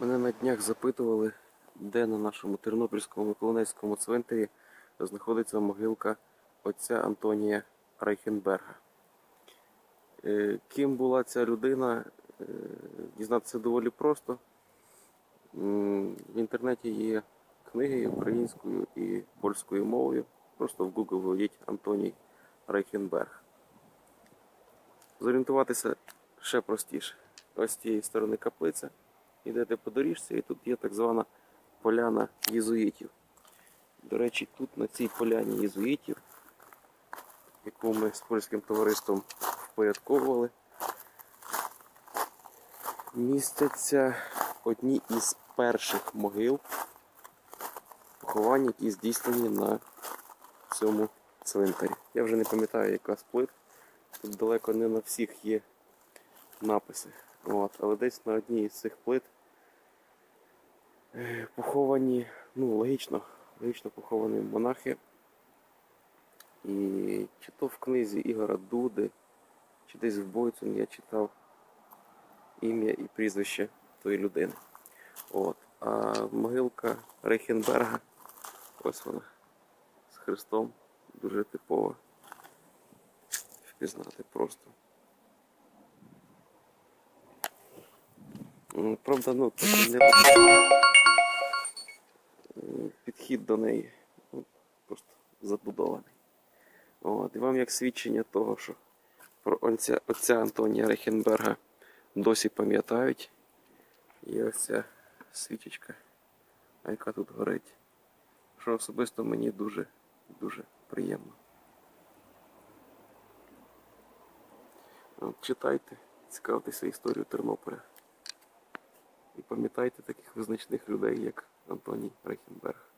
Мене на днях запитували, де на нашому Тернопільському Миколаївському цвинтарі знаходиться могилка отця Антонія Райхенберга. Е, Ким була ця людина, е, дізнатися доволі просто. В інтернеті є книги українською і польською мовою. Просто в Google введіть Антоній Райхенберг. Зорієнтуватися ще простіше. Ось з цієї сторони каплиця. Йдете по доріжці, і тут є так звана поляна єзуїтів. До речі, тут на цій поляні єзуїтів, яку ми з польським товариством впорядковували, містяться одні із перших могил поховань, які здійснені на цьому цвинтарі. Я вже не пам'ятаю, яка сплит. Тут далеко не на всіх є написи. От, але десь на одній із цих плит поховані, ну, логічно, логічно поховані монахи. І чи то в книзі Ігора Дуди, чи десь в Бойцун я читав ім'я і прізвище тої людини. От. А могилка Рейхенберга, ось вона, з Христом, дуже типова. Впізнати просто. Правда, ну, не підхід до неї ну, просто забудований. От, і вам як свідчення того, що про отця, отця Антонія Рейхенберга досі пам'ятають. І ось ця свічечка, яка тут горить. Що особисто мені дуже, дуже приємно. От, читайте, цікавтеся історією Тернополя. І пам'ятайте таких визначних людей, як Антоній Рейхенберг.